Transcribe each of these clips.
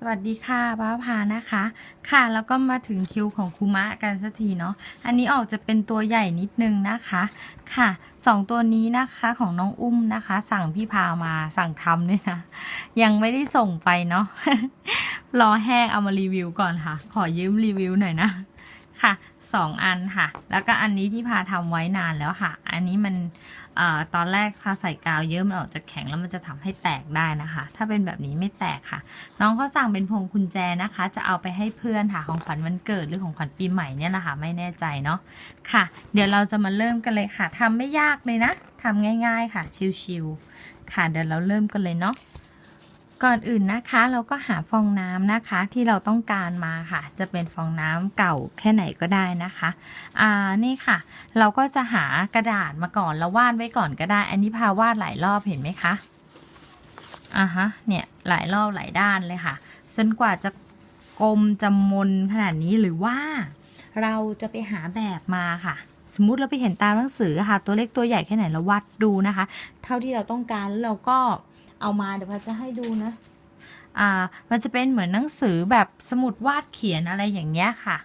สวัสดีค่ะป้าพานะคะ ค่ะแล้วก็มาถึงคิวของคุมะกันสักทีเนาะอันนี้ออกจะเป็นตัวใหญ่นิดนึงนะคะค่ะสองตัวนี้นะคะของน้องอุ้มนะคะ สั่งพี่พามาสั่งทำด้วยนะยังไม่ได้ส่งไปเนาะรอแห้งเอามารีวิวก่อนค่ะ ขอยืมรีวิวหน่อยนะค่ะ สองอันค่ะ แล้วก็อันนี้ที่พาทำไว้นานแล้วค่ะ อันนี้มันอตอนแรกพาใส่กาวเยอะมันออกจะแข็งแล้วมันจะทำให้แตกได้นะคะ ถ้าเป็นแบบนี้ไม่แตกค่ะ น้องเขาสั่งเป็นพวงกุญแจนะคะ จะเอาไปให้เพื่อนค่ะของขวัญวันเกิดหรือของขวัญปีใหม่เนี่ยแหละค่ะไม่แน่ใจเนาะค่ะ เดี๋ยวเราจะมาเริ่มกันเลยค่ะทำไม่ยากเลยนะทำง่าย ๆค่ะชิวๆค่ะเดี๋ยวเราเริ่มกันเลยเนาะ ก่อนอื่นนะคะเราก็หาฟองน้ำนะคะที่เราต้องการมาค่ะ จะเป็นฟองน้ำเก่าแค่ไหนก็ได้นะคะอ่านี่ค่ะ เราก็จะหากระดาษมาก่อนแล้ววาดไว้ก่อนก็ได้ อันนี้พาวาดหลายรอบเห็นไหมคะอ่าฮะเนี่ยหลายรอบหลายด้านเลยค่ะจนกว่าจะกลมจะมนขนาดนี้หรือว่า เราจะไปหาแบบมาค่ะ สมมุติเราไปเห็นตามหนังสือค่ะ ตัวเล็กตัวใหญ่แค่ไหนเราวัดดูนะคะ เท่าที่เราต้องการแล้วเราก็ เอามาเดี๋ยวพาจะให้ดูนะ อ่า มันจะเป็นเหมือนหนังสือแบบสมุดวาดเขียนอะไรอย่างเงี้ยค่ะ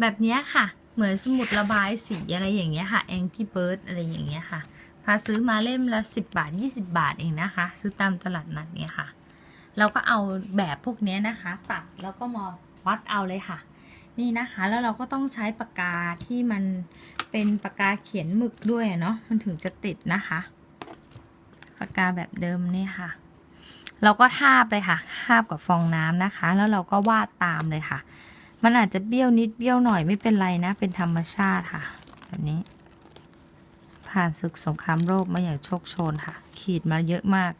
แบบเนี้ยค่ะ เหมือนสมุดระบายสีอะไรอย่างเงี้ยค่ะ Angry Bird อะไรอย่างเงี้ยค่ะพาซื้อมาเล่มละ 10 บาท 20 บาทเองนะคะ ซื้อตามตลาดนัดเนี่ยค่ะ เราก็เอาแบบพวกเนี้ยนะคะ ตัดแล้วก็มาวัดเอาเลยค่ะ นี่นะคะ แล้วเราก็ต้องใช้ปากกาที่มันเป็นปากกาเขียนหมึกด้วยเนาะมันถึงจะติดนะคะ ปากกาแบบเดิมนี่ค่ะ เราก็ทาบเลยค่ะทาบกับฟองน้ำนะคะ แล้วเราก็วาดตามเลยค่ะ มันอาจจะเบี้ยวนิดเบี้ยวหน่อยไม่เป็นไรนะ เป็นธรรมชาติค่ะ แบบนี้ ผ่านศึกสงครามโลกมาอย่างโชคโชนค่ะ ขีดมาเยอะมาก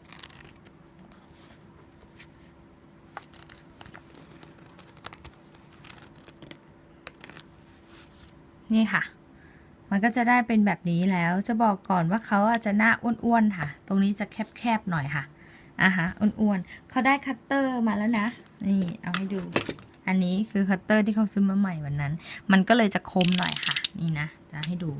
นี่ค่ะ มันก็จะได้เป็นแบบนี้แล้วจะบอกก่อนว่าเขาอาจจะหน้าอ้วนๆค่ะ ตรงนี้จะแคบๆหน่อยค่ะอะฮะอ้วนๆเขาได้คัตเตอร์มาแล้วนะ นี่เอาให้ดู อันนี้คือคัตเตอร์ที่เขาซื้อมาใหม่วันนั้น มันก็เลยจะคมหน่อยค่ะ นี่นะจะให้ดู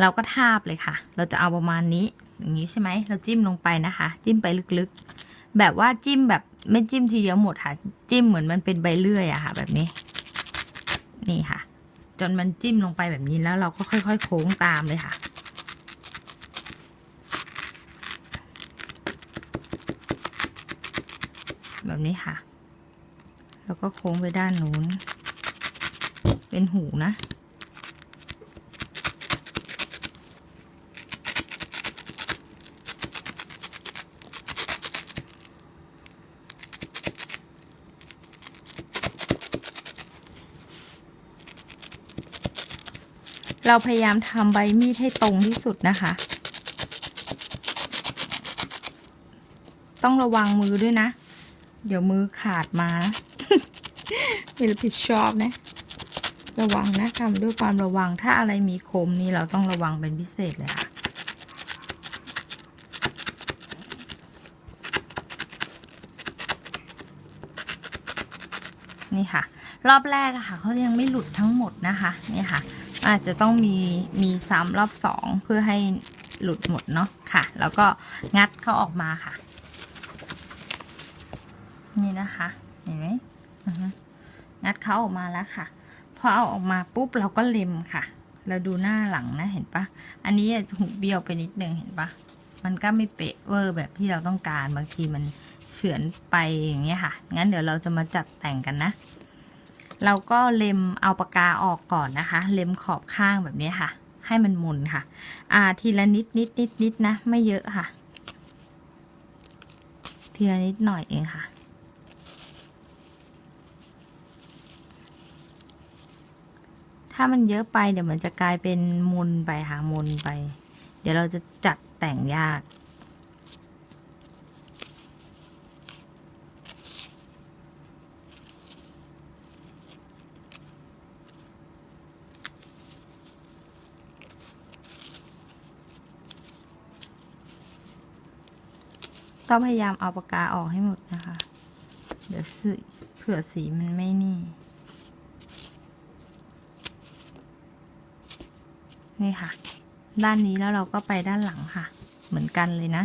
เราก็ทาบเลยค่ะ เราจะเอาประมาณนี้อย่างนี้ใช่ไหมเราจิ้มลงไปนะคะ จิ้มไปลึกๆ แบบว่าจิ้มแบบไม่จิ้มทีเดียวหมดค่ะ จิ้มเหมือนมันเป็นใบเลื่อยอะค่ะ แบบนี้ นี่ค่ะ จนมันจิ้มลงไปแบบนี้แล้วเราก็ค่อย ๆ โค้งตามเลยค่ะ แบบนี้ค่ะ แล้วก็โค้งไปด้านนู้น เป็นหูนะ เราพยายามทำใบมีดให้ตรงที่สุดนะคะ ต้องระวังมือด้วยนะ เดี๋ยวมือขาดมาไม่รับผิดชอบนะ ระวังนะทำด้วยความระวังถ้าอะไรมีคมนี่เราต้องระวังเป็นพิเศษเลยค่ะนี่ค่ะ รอบแรกอะค่ะเขายังไม่หลุดทั้งหมดนะคะ นี่ค่ะ อาจจะต้องมีมีซ้ำรอบสองเพื่อให้หลุดหมดเนาะค่ะ แล้วก็งัดเขาออกมาค่ะ นี่นะคะ เห็นไหมงัดเขาออกมาแล้วค่ะ พอเอาออกมาปุ๊บเราก็เล็มค่ะ เราดูหน้าหลังนะเห็นปะอันนี้หูเบี้ยวไปนิดนึงเห็นปะมันก็ไม่เป๊ะเวอร์แบบที่เราต้องการบางทีมันเฉือนไปอย่างเงี้ยค่ะ งั้นเดี๋ยวเราจะมาจัดแต่งกันนะ เราก็เล็มเอาปากกาออกก่อนนะคะ เล็มขอบข้างแบบนี้ค่ะ ให้มันมุนค่ะ อ่า ทีละนิดนิดนิดนิดนะ ไม่เยอะค่ะ ทีละนิดหน่อยเองค่ะ ถ้ามันเยอะไปเดี๋ยวมันจะกลายเป็นมุนไปค่ะมุนไป เดี๋ยวเราจะจัดแต่งยาก ต้องพยายามเอาปากกาออกให้หมดนะคะ เดี๋ยวสีเผื่อสีมันไม่นี่ นี่ค่ะ ด้านนี้แล้วเราก็ไปด้านหลังค่ะ เหมือนกันเลยนะ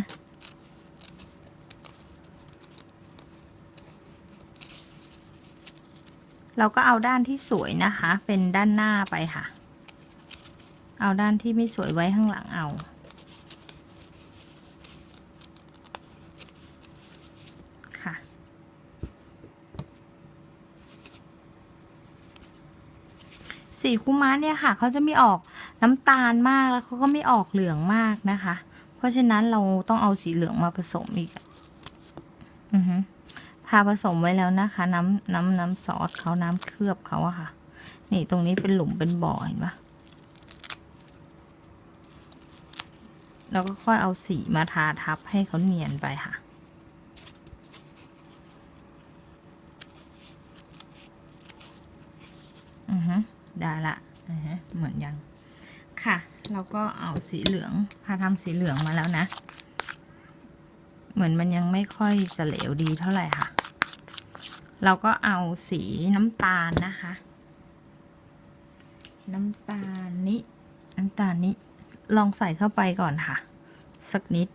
เราก็เอาด้านที่สวยนะคะ เป็นด้านหน้าไปค่ะ เอาด้านที่ไม่สวยไว้ข้างหลังเอา ค่ะ สีคูม้าเนี่ยค่ะเขาจะไม่ออกน้ำตาลมากแล้วเขาก็ไม่ออกเหลืองมากนะคะ เพราะฉะนั้นเราต้องเอาสีเหลืองมาผสมอีกอะอือฮึพาผสมไว้แล้วนะคะ น้ำน้ำน้ำซอสเขาน้ำเคลือบเขาอะค่ะ นี่ตรงนี้เป็นหลุมเป็นบ่อเห็นปะแล้วก็ค่อยเอาสีมาทาทับให้เขาเนียนไปค่ะ อือฮึ ได้ละเหมือนยังค่ะ เราก็เอาสีเหลืองพาทำสีเหลืองมาแล้วนะ เหมือนมันยังไม่ค่อยจะเหลวดีเท่าไหร่ค่ะ เราก็เอาสีน้ำตาลนะคะ น้ำตาลนี้น้ำตาลนี้ลองใส่เข้าไปก่อนค่ะ สักนิด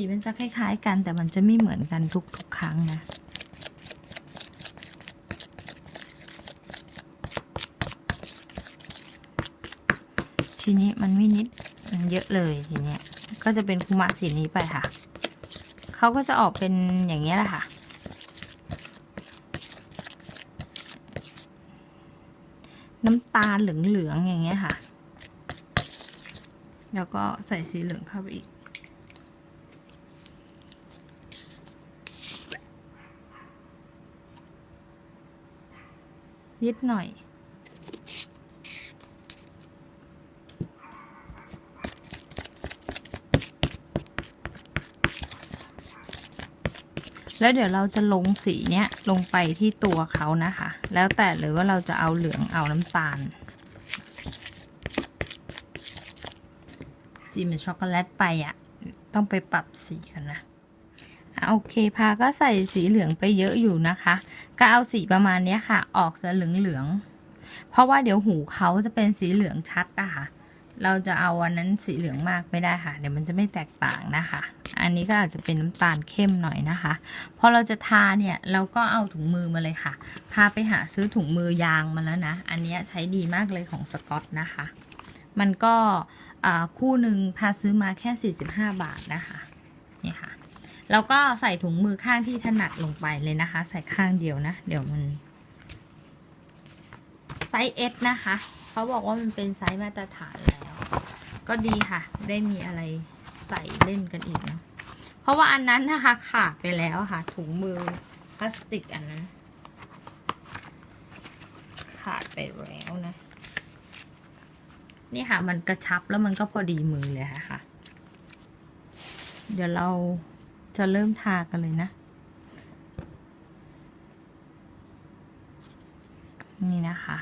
สีมันจะคล้ายๆกัน แต่มันจะไม่เหมือนกันทุกๆครั้งนะทีนี้มันไม่นิดมันเยอะเลยทีเนี้ยก็จะเป็นคุมะสีนี้ไปค่ะเขาก็จะออกเป็นอย่างนี้ยแหละค่ะ น้ำตาลเหลืองๆอย่างเงี้ยค่ะ แล้วก็ใส่สีเหลืองเข้าไปอีก นิดหน่อย แล้วเดี๋ยวเราจะลงสีเนี้ยลงไปที่ตัวเขานะคะ แล้วแต่เลยว่าเราจะเอาเหลืองเอาน้ำตาล สีเหมือนช็อกโกแลตไปอะ่ะ ต้องไปปรับสีกันนะะโอเคพาก็ใส่สีเหลืองไปเยอะอยู่นะคะ ก็เอาสีประมาณนี้ค่ะ ออกจะเหลืองเหลืองๆเพราะว่าเดี๋ยวหูเขาจะเป็นสีเหลืองชัดอะค่ะ เราจะเอาวันนั้นสีเหลืองมากไม่ได้ค่ะ เดี๋ยวมันจะไม่แตกต่างนะคะ อันนี้ก็อาจจะเป็นน้ำตาลเข้มหน่อยนะคะพอเราจะทาเนี่ยเราก็เอาถุงมือมาเลยค่ะ พาไปหาซื้อถุงมือยางมาแล้วนะ อันนี้ใช้ดีมากเลยของสกอตนะคะ มันก็อ่าคู่หนึ่งพาซื้อมาแค่ 45 บาทนะคะนี่ค่ะ แล้วก็ใส่ถุงมือข้างที่ถนัดลงไปเลยนะคะ ใส่ข้างเดียวนะ เดี๋ยวมันไซส์ S นะคะ เขาบอกว่ามันเป็นไซส์มาตรฐานแล้ว ก็ดีค่ะ ได้มีอะไรใส่เล่นกันอีกนะ เพราะว่าอันนั้นนะคะขาดไปแล้วค่ะ ถุงมือพลาสติกอันนั้น ขาดไปแล้วนะ นี่ค่ะ มันกระชับแล้วมันก็พอดีมือเลยค่ะ เดี๋ยวเรา จะเริ่มทากันเลยนะ นี่นะคะ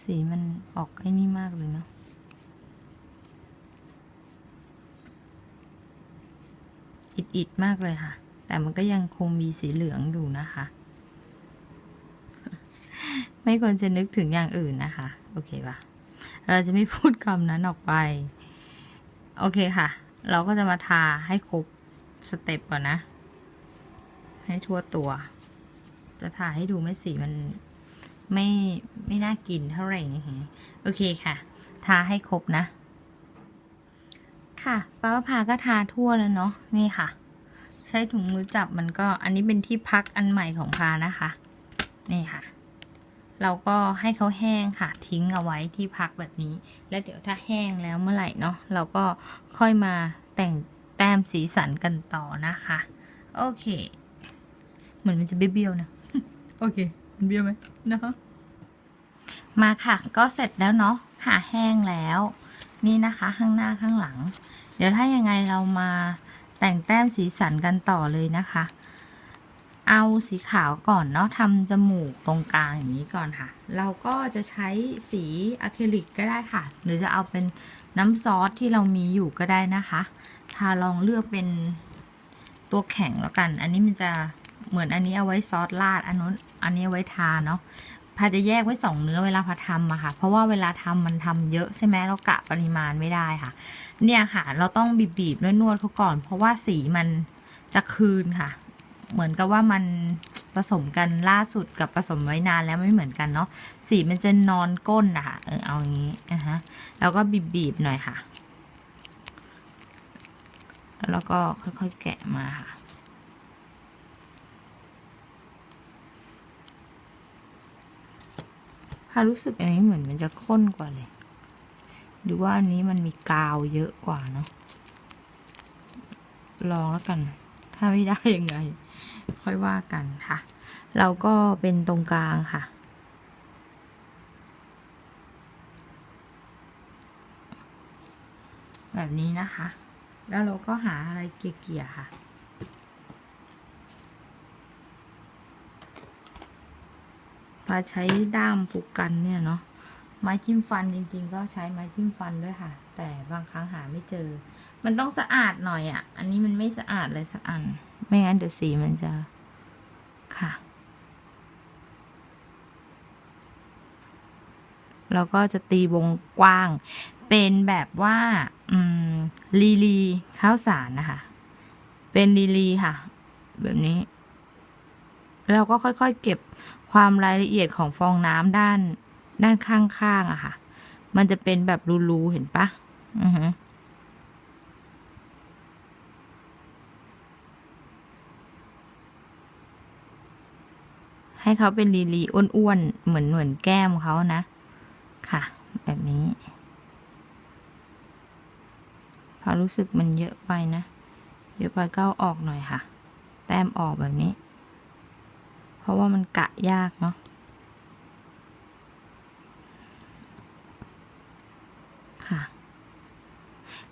สีมันออกไอ้นี่มากเลยเนาะอิดๆมากเลยค่ะ แต่มันก็ยังคงมีสีเหลืองอยู่นะคะ ไม่ควรจะนึกถึงอย่างอื่นนะคะ โอเคปะเราจะไม่พูดคำนั้นออกไป โอเคค่ะ เราก็จะมาทาให้ครบสเต็ปก่อนนะ ให้ทั่วตัว จะทาให้ดูไม่สีมันไม่ไม่น่ากินเท่าไหร่นะคะโอเคค่ะ ทาให้ครบนะ ค่ะป้าประพาก็ทาทั่วแล้วเนาะนี่ค่ะ ใช้ถุงมือจับมันก็อันนี้เป็นที่พักอันใหม่ของพานะคะ นี่ค่ะ เราก็ให้เขาแห้งค่ะทิ้งเอาไว้ที่พักแบบนี้ แล้วเดี๋ยวถ้าแห้งแล้วเมื่อไหร่เนาะเราก็ค่อยมาแต่งแต้มสีสันกันต่อนะคะ โอเค เหมือนมันจะเบี้ยวๆนะโอเค มันเบี้ยวไหมนะคะ มาค่ะ ก็เสร็จแล้วเนาะค่ะแห้งแล้ว นี่นะคะข้างหน้าข้างหลัง เดี๋ยวถ้ายังไงเรามาแต่งแต้มสีสันกันต่อเลยนะคะ เอาสีขาวก่อนเนาะทำจมูกตรงกลางอย่างนี้ก่อนค่ะ เราก็จะใช้สีอะคริลิกก็ได้ค่ะ หรือจะเอาเป็นน้ำซอสที่เรามีอยู่ก็ได้นะคะถ้าลองเลือกเป็นตัวแข็งแล้วกัน อันนี้มันจะเหมือนอันนี้เอาไว้ซอสราด อันนู้นอันนี้เอาไว้ทาเนาะพาจะแยกไว้สองเนื้อเวลาพาทำอะค่ะ เพราะว่าเวลาทำมันทำเยอะใช่ไหมเรากะปริมาณไม่ได้ค่ะ เนี่ยค่ะ เราต้องบีบๆนวดๆเขาก่อน เพราะว่าสีมันจะคืนค่ะ เหมือนกับว่ามันผสมกันล่าสุดกับผสมไว้นานแล้วไม่เหมือนกันเนาะสีมันจะนอนก้นนะคะเออเอาอย่างนี้นะฮะแล้วก็บีบๆหน่อยค่ะ แล้วก็ค่อยๆแกะมาค่ะพารู้สึกอันนี้เหมือนมันจะข้นกว่าเลย หรือว่าอันนี้มันมีกาวเยอะกว่าเนาะลองแล้วกัน ถ้าไม่ได้ยังไง ค่อยว่ากันค่ะ เราก็เป็นตรงกลางค่ะ แบบนี้นะคะ แล้วเราก็หาอะไรเกี่ยๆค่ะปาใช้ด้ามผูกกันเนี่ยเนาะ ไม้จิ้มฟันจริง ๆ ก็ใช้ไม้จิ้มฟันด้วยค่ะ แต่บางครั้งหาไม่เจอ มันต้องสะอาดหน่อยอะ่ะ อันนี้มันไม่สะอาดเลยสักอัน ไม่งั้นเดี๋ยวสีมันจะค่ะ แล้วก็จะตีวงกว้าง เป็นแบบว่า อืม ลีลีข้าวสารนะคะ เป็นลีลีค่ะ แบบนี้แล้วก็ค่อยๆ เก็บความรายละเอียดของฟองน้ำด้าน ด้านข้างๆอะค่ะ มันจะเป็นแบบรูๆเห็นปะอือฮึให้เขาเป็นลีลีอ้วนๆเหมือนเหมือนแก้มเขานะ ค่ะ แบบนี้พอรู้สึกมันเยอะไปนะ เยอะไปก็อาออกหน่อยค่ะ แต้มออกแบบนี้ เพราะว่ามันกะยากเนาะ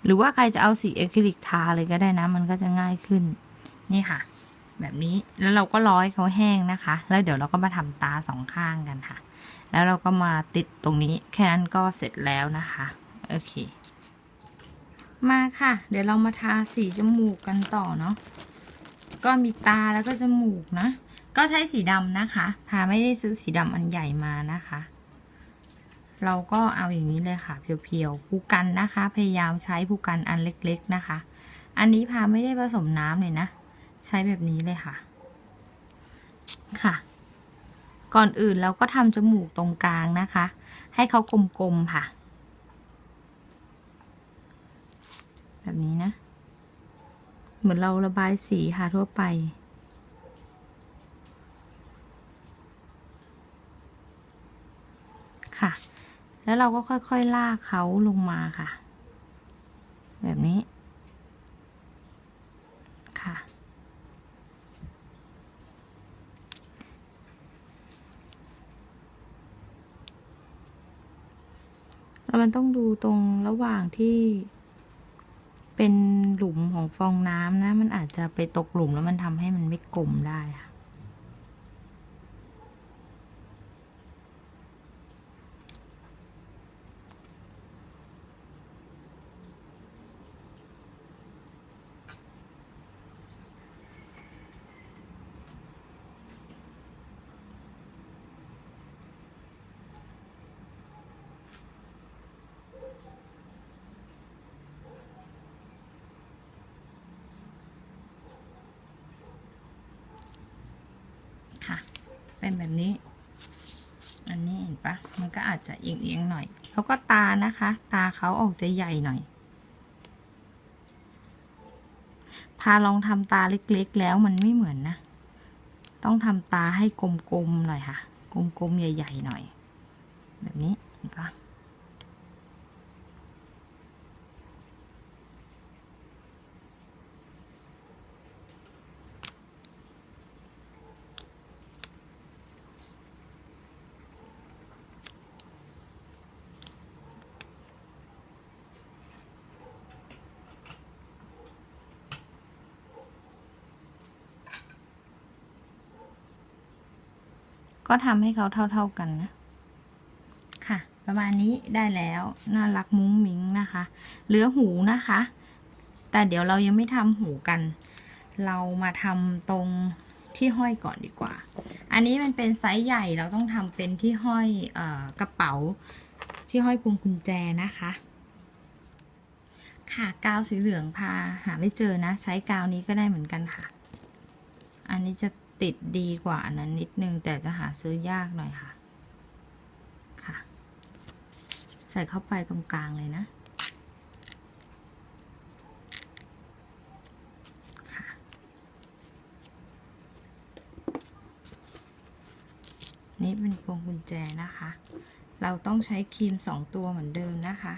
ห รือว่าใครจะเอาสีอะคริลิกทาเลยก็ได้นะ มันก็จะง่ายขึ้น นี่ค่ะ แบบนี้แล้วเราก็ร้อยเขาแห้งนะคะ แล้วเดี๋ยวเราก็มาทำตาสองข้างกันค่ะ แล้วเราก็มาติดตรงนี้แค่นั้นก็เสร็จแล้วนะคะโอเค มาค่ะ เดี๋ยวเรามาทาสีจมูกกันต่อเนาะก็มีตาแล้วก็จมูกนะ ก็ใช้สีดำนะคะพาไม่ได้ซื้อสีดำอันใหญ่มานะคะ เราก็เอาอย่างนี้เลยค่ะ เพียวๆภูกันนะคะ พยายามใช้ภูกันอันเล็กๆนะคะ อันนี้พาไม่ได้ผสมน้ำเลยนะ ใช้แบบนี้เลยค่ะ ค่ะ ก่อนอื่นเราก็ทำจมูกตรงกลางนะคะ ให้เขากลมๆค่ะ แบบนี้นะ เหมือนเราระบายสีค่ะทั่วไปค่ะ แล้วเราก็ค่อยๆลากเขาลงมาค่ะ แบบนี้ ค่ะ แล้วมันต้องดูตรงระหว่างที่เป็นหลุมของฟองน้ำนะ มันอาจจะไปตกหลุมแล้วมันทำให้มันไม่กลมได้ค่ะค่ะ เป็นแบบนี้ อันนี้เห็นปะมันก็อาจจะเอียงๆหน่อย แล้วก็ตานะคะ ตาเขาออกจะใหญ่หน่อย พาลองทำตาเล็กๆ แล้วมันไม่เหมือนนะ ต้องทำตาให้กลมๆหน่อยค่ะ กลมๆใหญ่ ๆ หน่อย แบบนี้เห็นปะ ก็ทำให้เขาเท่า ๆกันนะ ค่ะ ประมาณนี้ได้แล้วน่ารักมุ้งมิ้งนะคะ เหลือหูนะคะ แต่เดี๋ยวเรายังไม่ทำหูกัน เรามาทำตรงที่ห้อยก่อนดีกว่า อันนี้มันเป็นไซส์ใหญ่เราต้องทำเป็นที่ห้อยอกระเป๋า ที่ห้อยพวงกุญแจนะคะค่ะกาวสีเหลืองพาหาไม่เจอนะ ใช้กาวนี้ก็ได้เหมือนกันค่ะ อันนี้จะ ติดดีกว่านั้นนิดนึง แต่จะหาซื้อยากหน่อยค่ะ ค่ะ ใส่เข้าไปตรงกลางเลยนะค่ะนี่เป็นพวงกุญแจนะคะ เราต้องใช้ครีมสองตัวเหมือนเดิมนะคะ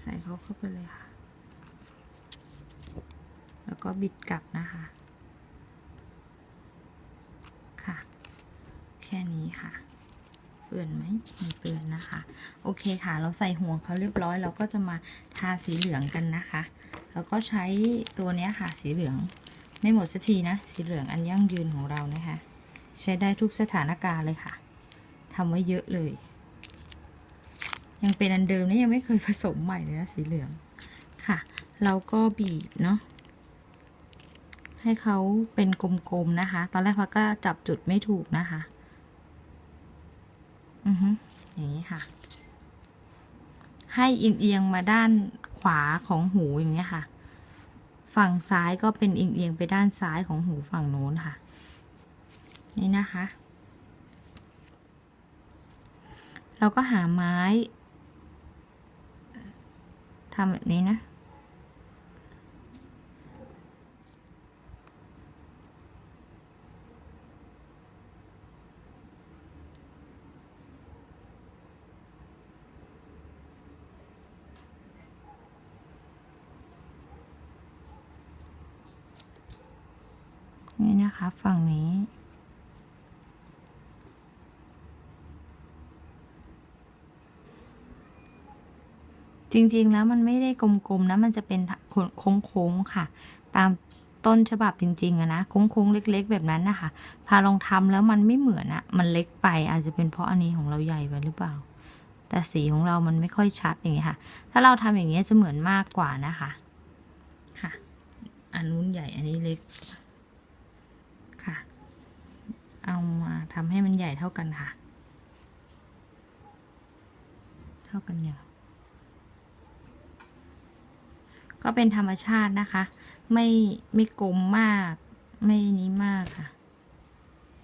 ใส่ เข้าไปเลยค่ะ แล้วก็บิดกลับนะคะ ค่ะ แค่นี้ค่ะ เปื้อนไหมไม่เปื้อนนะคะ โอเคค่ะ เราใส่ห่วงเขาเรียบร้อย เราก็จะมาทาสีเหลืองกันนะคะ แล้วก็ใช้ตัวนี้ค่ะ สีเหลือง ไม่หมดสักทีนะ สีเหลืองอันยั่งยืนของเรานะคะ ใช้ได้ทุกสถานการณ์เลยค่ะทำไว้เยอะเลย ยังเป็นอันเดิมนี่ยังไม่เคยผสมใหม่เลยนะสีเหลืองค่ะ เราก็บีบเนาะให้เขาเป็นกลมๆนะคะ ตอนแรกพักก็จับจุดไม่ถูกนะคะ อือฮึอย่างนี้ค่ะ ให้เอียงๆมาด้านขวาของหูอย่างเงี้ยค่ะ ฝั่งซ้ายก็เป็นเอียงๆไปด้านซ้ายของหูฝั่งโน้นค่ะ นี่นะคะ เราก็หาไม้ ทำแบบนี้นะ นี่นะคะ ฝั่งนี้ จริงๆแล้วมันไม่ได้กลมๆนะมันจะเป็นโค้งๆค่ะ ตามต้นฉบับจริงๆอะนะโค้งๆเล็ก ๆ แบบนั้นนะคะพาลองทำแล้วมันไม่เหมือนอะมันเล็กไปอาจจะเป็นเพราะอันนี้ของเราใหญ่ไปหรือเปล่า แต่สีของเรามันไม่ค่อยชัดอย่างเงี้ยค่ะ ถ้าเราทำอย่างเงี้ยจะเหมือนมากกว่านะคะค่ะ อันนู้นใหญ่อันนี้เล็กค่ะ เอามาทำให้มันใหญ่เท่ากันค่ะ เท่ากันอย่าง ก็เป็นธรรมชาตินะคะ ไม่ไม่กลมมาก ไม่นี้มากค่ะ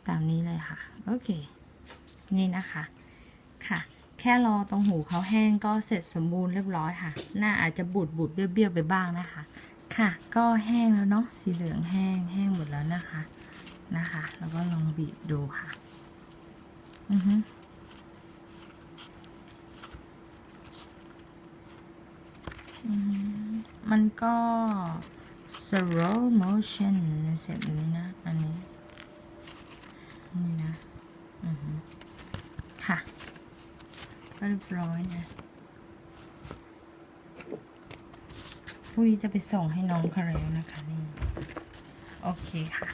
ตามนี้เลยค่ะ โอเค นี่นะคะค่ะ แค่รอตรงหูเขาแห้งก็เสร็จสมบูรณ์เรียบร้อยค่ะ หน้าอาจจะบูดบูดเบี้ยวเบี้ยวๆไปบ้างนะคะ ค่ะ ก็แห้งแล้วเนาะสีเหลืองแห้งแห้งหมดแล้วนะคะนะคะ แล้วก็ลองบีบดูค่ะ อือฮึอืม มันก็ slow motion เสร็จนี้นะ อันนี้ นี่นะอือฮึค่ะ ก็เรียบร้อยนะพรุ่งนี้จะไปส่งให้น้องคาเรลนะคะนี่ โอเคค่ะ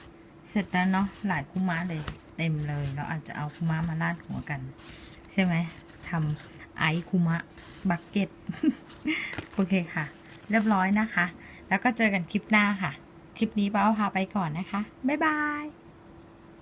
เสร็จแล้วเนาะ หลายคุม้าเลย เต็มเลย เราอาจจะเอาคุม้ามาลาดหัวกัน ใช่ไหมทำไอคุมะบักเก็ต โอเคค่ะ เรียบร้อยนะคะ แล้วก็เจอกันคลิปหน้าค่ะ คลิปนี้ป้าพาไปก่อนนะคะ บ๊ายบาย